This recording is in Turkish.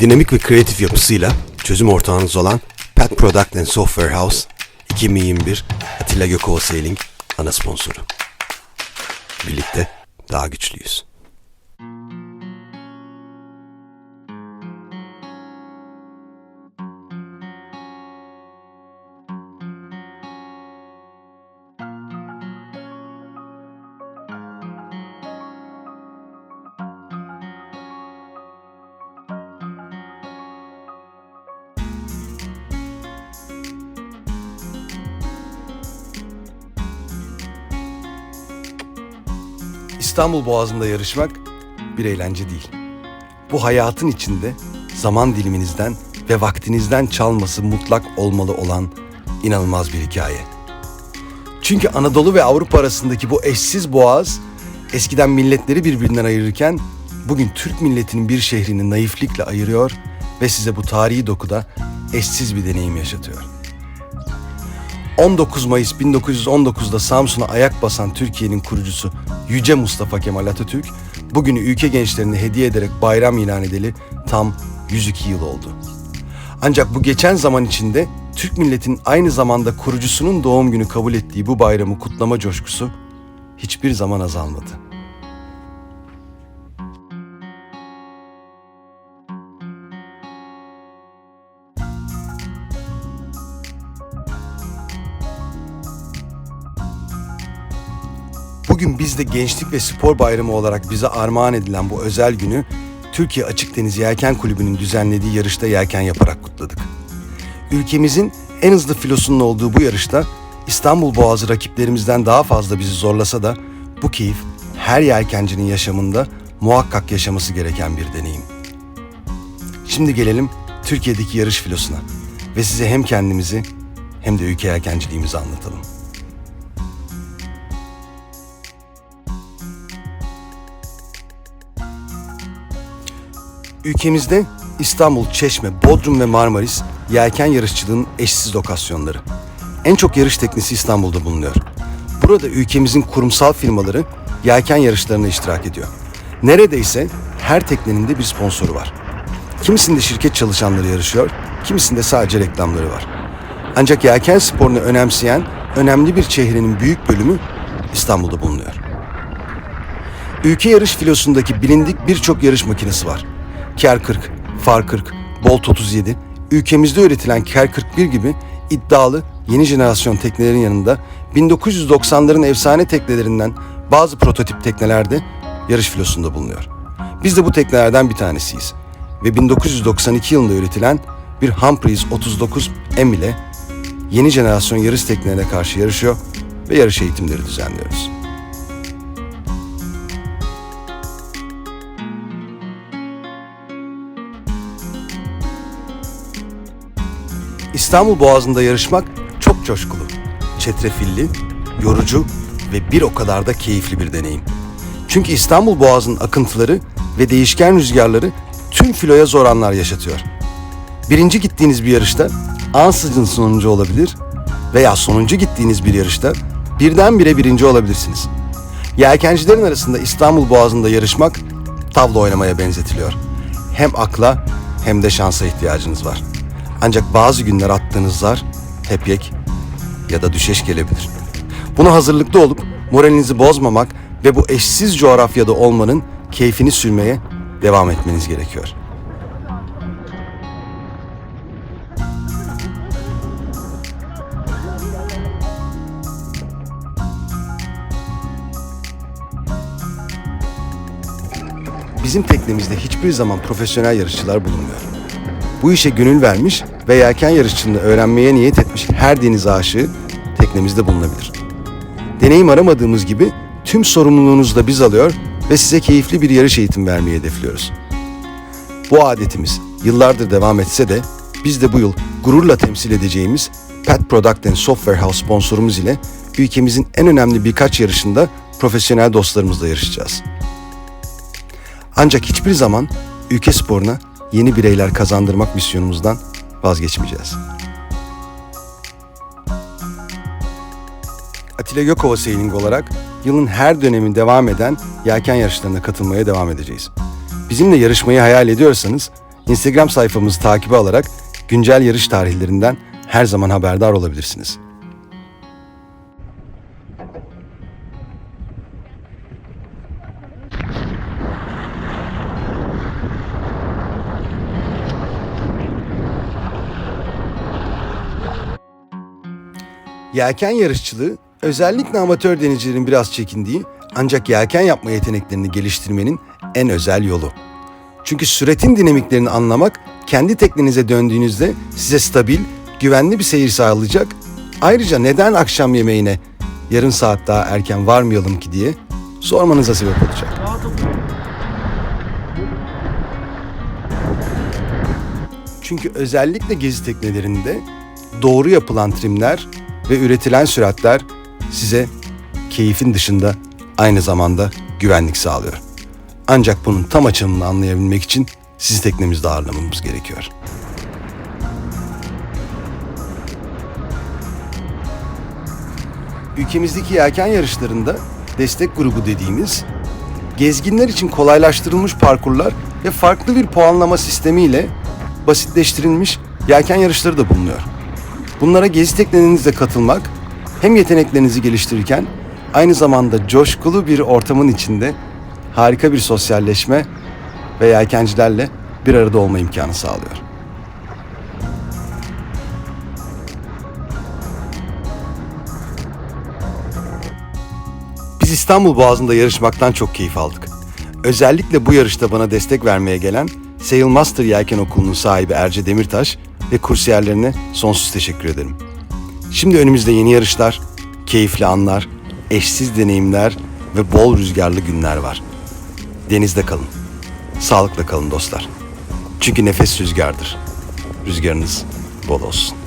Dinamik ve kreatif yapısıyla çözüm ortağınız olan Pet Product and Software House 2021 Atilla Gökova Sailing ana sponsoru. Birlikte daha güçlüyüz. İstanbul Boğazı'nda yarışmak bir eğlence değil. Bu hayatın içinde zaman diliminizden ve vaktinizden çalması mutlak olmalı olan inanılmaz bir hikaye. Çünkü Anadolu ve Avrupa arasındaki bu eşsiz boğaz eskiden milletleri birbirinden ayırırken bugün Türk milletinin bir şehrini naiflikle ayırıyor ve size bu tarihi dokuda eşsiz bir deneyim yaşatıyor. 19 Mayıs 1919'da Samsun'a ayak basan Türkiye'nin kurucusu Yüce Mustafa Kemal Atatürk, bugünü ülke gençlerine hediye ederek bayram ilan edeli tam 102 yıl oldu. Ancak bu geçen zaman içinde Türk milletinin aynı zamanda kurucusunun doğum günü kabul ettiği bu bayramı kutlama coşkusu hiçbir zaman azalmadı. Bugün biz de Gençlik ve Spor Bayramı olarak bize armağan edilen bu özel günü Türkiye Açık Deniz Yelken Kulübü'nün düzenlediği yarışta yelken yaparak kutladık. Ülkemizin en hızlı filosunun olduğu bu yarışta İstanbul Boğazı rakiplerimizden daha fazla bizi zorlasa da bu keyif her yelkencinin yaşamında muhakkak yaşaması gereken bir deneyim. Şimdi gelelim Türkiye'deki yarış filosuna ve size hem kendimizi hem de ülke yelkenciliğimizi anlatalım. Ülkemizde İstanbul, Çeşme, Bodrum ve Marmaris yelken yarışçılığının eşsiz lokasyonları. En çok yarış teknesi İstanbul'da bulunuyor. Burada ülkemizin kurumsal firmaları yelken yarışlarına iştirak ediyor. Neredeyse her teknenin de bir sponsoru var. Kimisinde şirket çalışanları yarışıyor, kimisinde sadece reklamları var. Ancak yelken sporunu önemseyen önemli bir çehrenin büyük bölümü İstanbul'da bulunuyor. Ülke yarış filosundaki bilindik birçok yarış makinesi var. Ker 40, Far 40, Bolt 37, ülkemizde üretilen Ker 41 gibi iddialı yeni jenerasyon teknelerin yanında 1990'ların efsane teknelerinden bazı prototip tekneler de yarış filosunda bulunuyor. Biz de bu teknelerden bir tanesiyiz ve 1992 yılında üretilen bir Humphreys 39 M ile yeni jenerasyon yarış teknelerine karşı yarışıyor ve yarış eğitimleri düzenliyoruz. İstanbul Boğazı'nda yarışmak çok coşkulu, çetrefilli, yorucu ve bir o kadar da keyifli bir deneyim. Çünkü İstanbul Boğazı'nın akıntıları ve değişken rüzgarları tüm filoya zor anlar yaşatıyor. Birinci gittiğiniz bir yarışta ansızın sonuncu olabilir veya sonuncu gittiğiniz bir yarışta birdenbire birinci olabilirsiniz. Yelkencilerin arasında İstanbul Boğazı'nda yarışmak tavla oynamaya benzetiliyor. Hem akla hem de şansa ihtiyacınız var. Ancak bazı günler attığınız zar hep yek ya da düşeş gelebilir. Buna hazırlıklı olup moralinizi bozmamak ve bu eşsiz coğrafyada olmanın keyfini sürmeye devam etmeniz gerekiyor. Bizim teknemizde hiçbir zaman profesyonel yarışçılar bulunmuyor. Bu işe gönül vermiş ve yelken yarışçılığını öğrenmeye niyet etmiş her deniz aşığı teknemizde bulunabilir. Deneyim aramadığımız gibi tüm sorumluluğunuzu da biz alıyor ve size keyifli bir yarış eğitim vermeyi hedefliyoruz. Bu adetimiz yıllardır devam etse de biz de bu yıl gururla temsil edeceğimiz Pet Product and Software House sponsorumuz ile ülkemizin en önemli birkaç yarışında profesyonel dostlarımızla yarışacağız. Ancak hiçbir zaman ülke sporuna yeni bireyler kazandırmak misyonumuzdan vazgeçmeyeceğiz. Atilla Gökova Sailing olarak yılın her dönemi devam eden yelken yarışlarına katılmaya devam edeceğiz. Bizimle yarışmayı hayal ediyorsanız Instagram sayfamızı takibe alarak güncel yarış tarihlerinden her zaman haberdar olabilirsiniz. Yelken yarışçılığı özellikle amatör denizcilerin biraz çekindiği ancak yelken yapma yeteneklerini geliştirmenin en özel yolu. Çünkü süretin dinamiklerini anlamak kendi teknenize döndüğünüzde size stabil, güvenli bir seyir sağlayacak. Ayrıca neden akşam yemeğine yarım saat daha erken varmayalım ki diye sormanıza sebep olacak. Çünkü özellikle gezi teknelerinde doğru yapılan trimler ve üretilen süratler size keyfin dışında aynı zamanda güvenlik sağlıyor. Ancak bunun tam açılımını anlayabilmek için sizi teknemizde ağırlamamız gerekiyor. Ülkemizdeki yelken yarışlarında destek grubu dediğimiz gezginler için kolaylaştırılmış parkurlar ve farklı bir puanlama sistemiyle basitleştirilmiş yelken yarışları da bulunuyor. Bunlara gezi teknenizle katılmak hem yeteneklerinizi geliştirirken aynı zamanda coşkulu bir ortamın içinde harika bir sosyalleşme ve yelkencilerle bir arada olma imkanı sağlıyor. Biz İstanbul Boğazı'nda yarışmaktan çok keyif aldık. Özellikle bu yarışta bana destek vermeye gelen Sailmaster Yelken Okulu'nun sahibi Erce Demirtaş ve kursiyerlerine sonsuz teşekkür ederim. Şimdi önümüzde yeni yarışlar, keyifli anlar, eşsiz deneyimler ve bol rüzgarlı günler var. Denizde kalın. Sağlıkla kalın dostlar. Çünkü nefes rüzgardır. Rüzgarınız bol olsun.